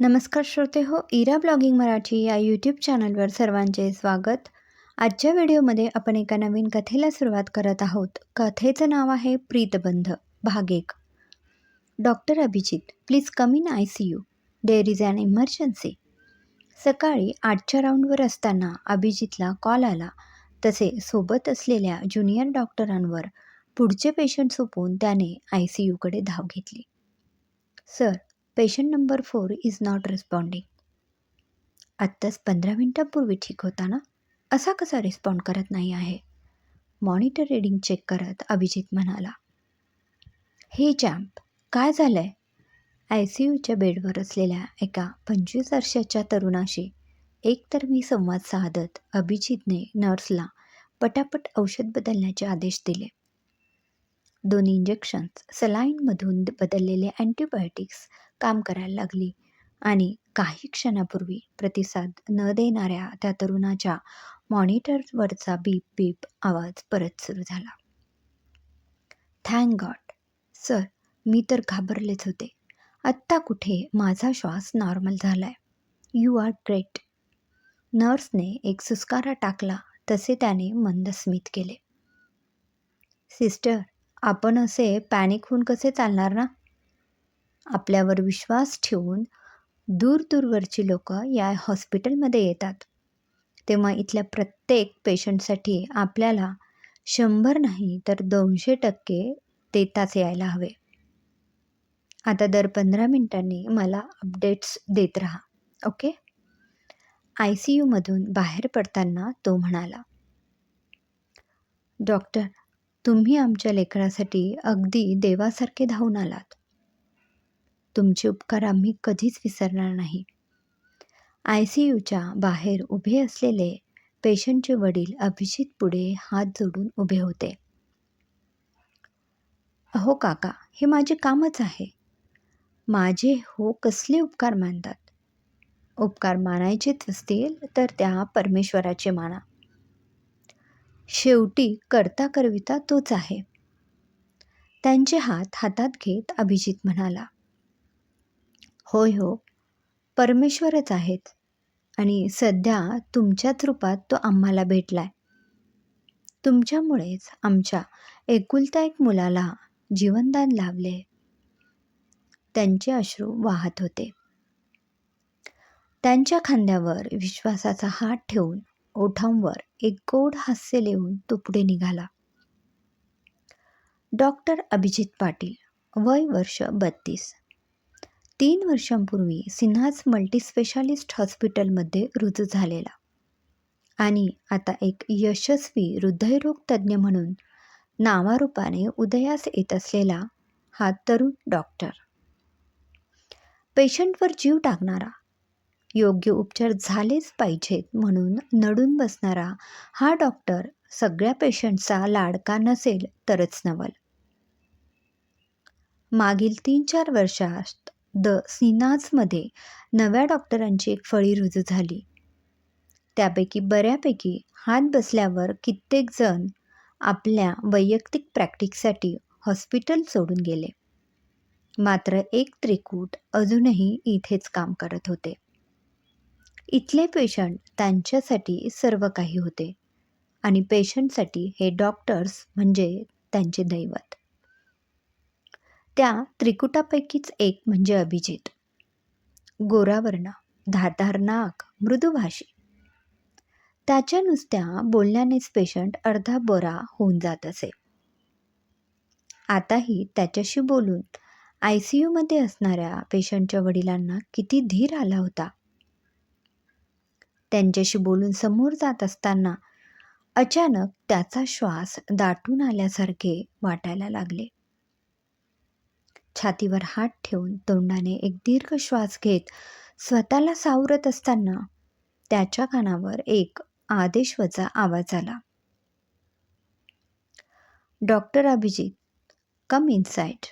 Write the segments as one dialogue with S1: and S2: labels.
S1: नमस्कार श्रोते हो इरा ब्लॉगिंग मराठी या यूट्यूब चॅनलवर सर्वांचे स्वागत. आजच्या व्हिडिओमध्ये आपण एका नवीन कथेला सुरुवात करत आहोत. कथेचं नाव आहे प्रीतबंध भाग एक. Doctor Abhijit please come in I C U there is an emergency सकाळी आठच्या राऊंडवर असताना अभिजितला कॉल आला. तसे सोबत असलेल्या ज्युनियर डॉक्टरांवर पुढचे पेशंट सोपवून त्याने आय सी यूकडे धाव घेतली. Sir patient number four is not responding आत्ताच पंधरा मिनटापूर्वी ठीक होता ना असा कसा रिस्पॉन्ड करत नाही आहे? मॉनिटर रीडिंग चेक करत अभिजित म्हणाला. हे जॅम्प काय झालं आहे आय सी यूच्या बेडवर असलेल्या एका पंचवीस वर्षाच्या तरुणाशी एकतर मी संवाद साधत अभिजितने नर्सला पटापट औषध बदलण्याचे आदेश दिले. दोन इंजेक्शन्स सलाईनमधून बदललेले अँटीबायोटिक्स काम करायला लागली. आणि काही क्षणापूर्वी प्रतिसाद न देणाऱ्या त्या तरुणाच्या मॉनिटरवरचा बीप बीप आवाज परत सुरू झाला. थँक गॉड सर मी तर घाबरलेच होते. आत्ता कुठे माझा श्वास नॉर्मल झाला आहे यू आर ग्रेट. नर्सने एक सुस्कारा टाकला तसे त्याने मंद स्मित केले. सिस्टर आपण असे पॅनिक होऊन कसे चालणार ना? आपल्यावर विश्वास ठेवून दूर दूरवरची लोकं या हॉस्पिटलमध्ये येतात. तेव्हा इथल्या प्रत्येक पेशंटसाठी आपल्याला शंभर नाही तर दोनशे टक्के देताच यायला हवे. आता दर पंधरा मिनटांनी मला अपडेट्स देत राहा ओके? आय सी यूमधून बाहेर पडताना तो म्हणाला डॉक्टर तुम्ही आमच्या लेकरासाठी अगदी देवासारखे धावून आलात. तुमचे उपकार आम्ही कधीच विसरणार नाही. आय सी यूच्या बाहेर उभे असलेले पेशंटचे वडील अभिजित पुढे हात जोडून उभे होते. अहो काका हे माझे कामच आहे. माझे हो कसले उपकार मानतात? उपकार मानायचेच असतील तर त्या परमेश्वराचे माना. शेवटी करता करविता तोच आहे. त्यांचे हात हातात घेत अभिजित म्हणाला होय हो परमेश्वरच आहेत. आणि सध्या तुमच्याच रूपात तो आम्हाला भेटला आहे तुमच्यामुळेच आमच्या एकुलता एक मुलाला जीवनदान लाभले. त्यांचे अश्रू वाहत होते. त्यांच्या खांद्यावर विश्वासाचा हात ठेवून ओठांवर एक गोड हास्य लिहून तो पुढे निघाला. डॉक्टर अभिजित पाटील वय वर्ष बत्तीस. तीन वर्षांपूर्वी सिन्हाज मल्टीस्पेशालिस्ट हॉस्पिटलमध्ये रुजू झालेला. आणि आता एक यशस्वी हृदयरोग तज्ज्ञ म्हणून नावारूपाने उदयास येत असलेला हा तरुण डॉक्टर. पेशंटवर जीव टाकणारा योग्य उपचार झालेच पाहिजेत म्हणून नडून बसणारा हा डॉक्टर सगळ्या पेशंटचा लाडका नसेल तरच नवल. मागील तीन चार वर्षात द सिनाजमध्ये नव्या डॉक्टरांची एक फळी रुजू झाली. त्यापैकी बऱ्यापैकी हात बसल्यावर कित्येक जण आपल्या वैयक्तिक प्रॅक्टिससाठी हॉस्पिटल सोडून गेले. मात्र एक त्रिकूट अजूनही इथेच काम करत होते. इथले पेशंट त्यांच्यासाठी सर्व काही होते आणि पेशंटसाठी हे डॉक्टर्स म्हणजे त्यांचे दैवत. त्या त्रिकुटापैकीच एक म्हणजे अभिजित. गोरावर्ण धारधार नाक मृदुभाषी. त्याच्या नुसत्या बोलण्यानेच पेशंट अर्धा बरा होऊन जात असे. आताही त्याच्याशी बोलून आय सी यूमध्ये असणाऱ्या पेशंटच्या वडिलांना किती धीर आला होता. त्यांच्याशी बोलून समोर जात असताना अचानक त्याचा श्वास दाटून आल्यासारखे वाटायला लागले. छातीवर हात ठेवून तोंडाने एक दीर्घ श्वास घेत स्वतःला सावरत असताना त्याच्या कानावर एक आदेशवजा आवाज आला. डॉक्टर अभिजित कम इनसाइड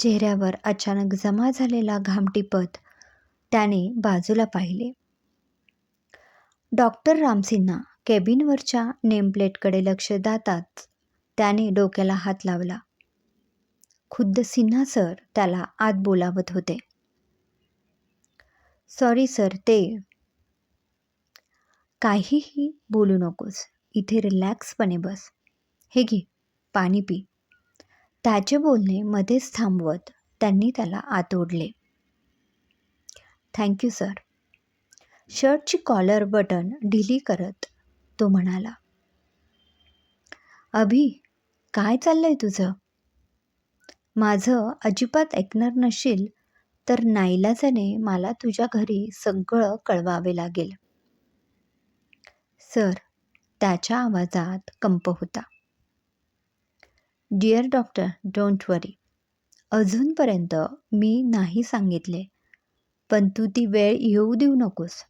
S1: चेहऱ्यावर अचानक जमा झालेला घामटीपत त्याने बाजूला पाहिले. डॉक्टर रामसिन्हा केबिनवरच्या नेमप्लेटकडे लक्ष दाताच त्याने डोक्याला हात लावला. खुद्द सिन्हा सर त्याला आत बोलावत होते. सॉरी सर ते काहीही बोलू नकोस. इथे रिलॅक्सपणे बस. हे घे पाणी पी. त्याचे बोलणे मध्येच थांबवत त्यांनी त्याला आत ओढले. Thank you sir. शर्टची collar button ढिली करत तो म्हणाला अभि काय चाललंय तुझं? माझं अजिबात ऐकणार नसशील तर नाईलाजाने मला तुझ्या घरी सगळं कळवावे लागेल. सर त्याच्या आवाजात कंप होता. Dear doctor don't worry. अजूनपर्यंत मी नाही सांगितले पण तू ती वेळ येऊ देऊ नकोस.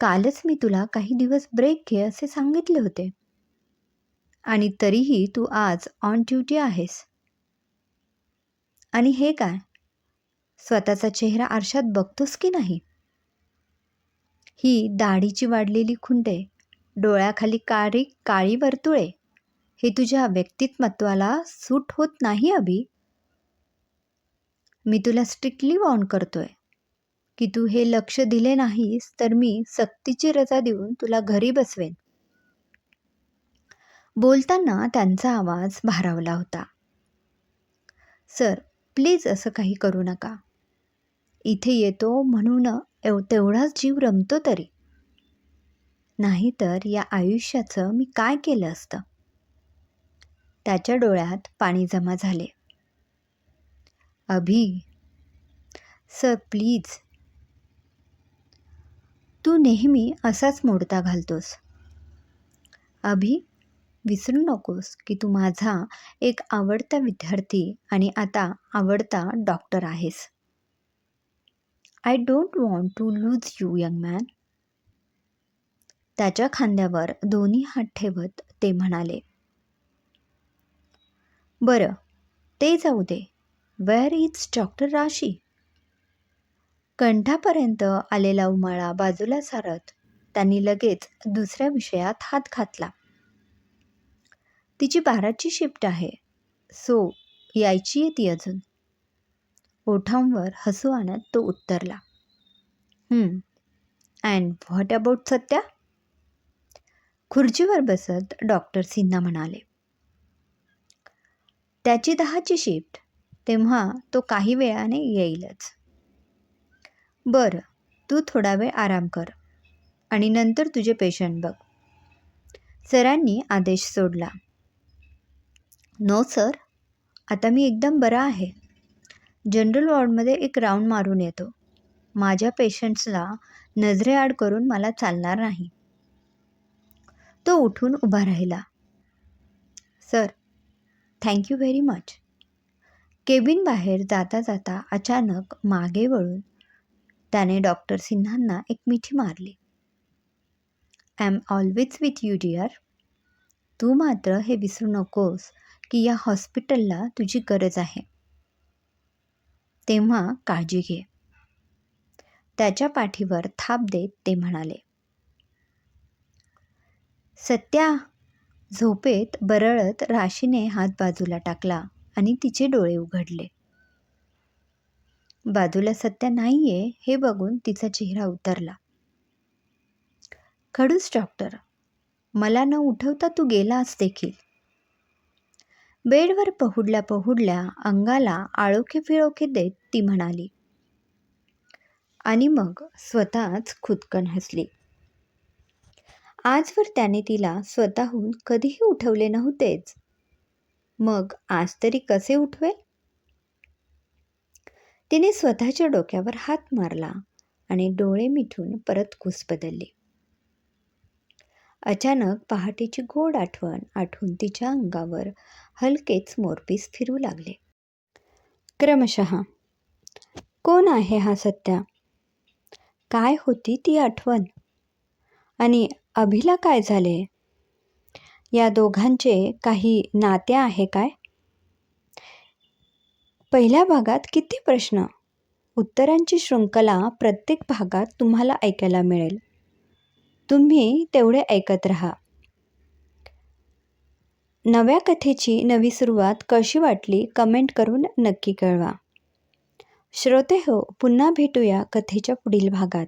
S1: कालच मी तुला काही दिवस ब्रेक घे असे सांगितले होते. आणि तरीही तू आज ऑन ड्युटी आहेस. आणि हे काय? स्वतःचा चेहरा आरशात बघतोस की नाही? ही दाढीची वाढलेली खुंटे डोळ्याखाली काळी काळी वर्तुळे हे तुझ्या व्यक्तिमत्वाला सूट होत नाही अभि. मी तुला स्ट्रिक्टली वॉर्न करतोय की तू हे लक्ष दिले नाहीस तर मी सक्तीची रजा देऊन तुला घरी बसवेन. बोलताना त्यांचा आवाज भारावला होता. सर प्लीज असं काही करू नका. इथे येतो म्हणून एव तेवढाच जीव रमतो तरी. नाहीतर या आयुष्याचं मी काय केलं असतं? त्याच्या डोळ्यात पाणी जमा झाले. अभि सर प्लीज. तू नेहमी असाच मोडता घालतोस. अभि विसरू नकोस की तू माझा एक आवडता विद्यार्थी आणि आता आवडता डॉक्टर आहेस. I don't want to lose you young man त्याच्या खांद्यावर दोन्ही हात ठेवत ते म्हणाले. बरं ते जाऊ दे. वेअर इज डॉक्टर राशी? कंठापर्यंत आलेला उमाळा बाजूला सारत त्यांनी लगेच दुसऱ्या विषयात हात घातला. तिची बाराची शिफ्ट आहे. सो यायची आहे ती अजून. ओठांवर हसू आणत तो उत्तरला. And what about Satya? खुर्चीवर बसत डॉक्टर सिन्हा म्हणाले. त्याची दहाची शिफ्ट. तेव्हा तो काही वेळाने येईलच. बरं तू थोडा वेळ आराम कर. आणि नंतर तुझे पेशंट बघ. सरांनी आदेश सोडला. नो सर आता मी एकदम बरा आहे. जनरल वॉर्डमध्ये एक राऊंड मारून येतो. माझ्या पेशंट्सला नजरेआड करून मला चालणार नाही. तो उठून उभा राहिला. Sir thank you very much. Cabin बाहेर जाता जाता अचानक मागे वळून त्याने डॉक्टर सिन्हांना एक मिठी मारली. I am always with you dear. तू मात्र हे विसरू नकोस. की या हॉस्पिटलला तुझी गरज आहे. तेव्हा काळजी घे. त्याच्या पाठीवर थाप देत ते म्हणाले. सत्या! झोपेत बरळत राशीने हात बाजूला टाकला आणि तिचे डोळे उघडले. बाजूला सत्या नाहीये हे बघून तिचा चेहरा उतरला. खडूस डॉक्टर मला न उठवता तू गेलास देखील. बेडवर पहुडल्या पहुडल्या अंगाला आळोखे फिळोखे देत ती म्हणाली आणि मग स्वतःच खुदकन हसली. आजवर त्याने तिला स्वतःहून कधीही उठवले नव्हतेच. मग आज तरी कसे उठवेल? तिने स्वतःच्या डोक्यावर हात मारला आणि डोळे मिठून परत कुस बदलली अचानक पहाटेची गोड आठवण आठवून तिच्या अंगावर हलकेच मोरपीस फिरू लागले. क्रमशः कोण आहे हा सत्या? काय होती ती आठवण? आणि अभिला काय झाले? या दोघांचे काही नाते आहे काय? पहिल्या भागात किती प्रश्न? उत्तरांची शृंखला प्रत्येक भागात तुम्हाला ऐकायला मिळेल. तुम्ही तेवढे ऐकत राहा. नव्या कथेची नवी सुरुवात कशी वाटली कमेंट करून नक्की कळवा. श्रोते हो पुन्हा भेटूया कथेच्या पुढील भागात.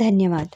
S1: धन्यवाद.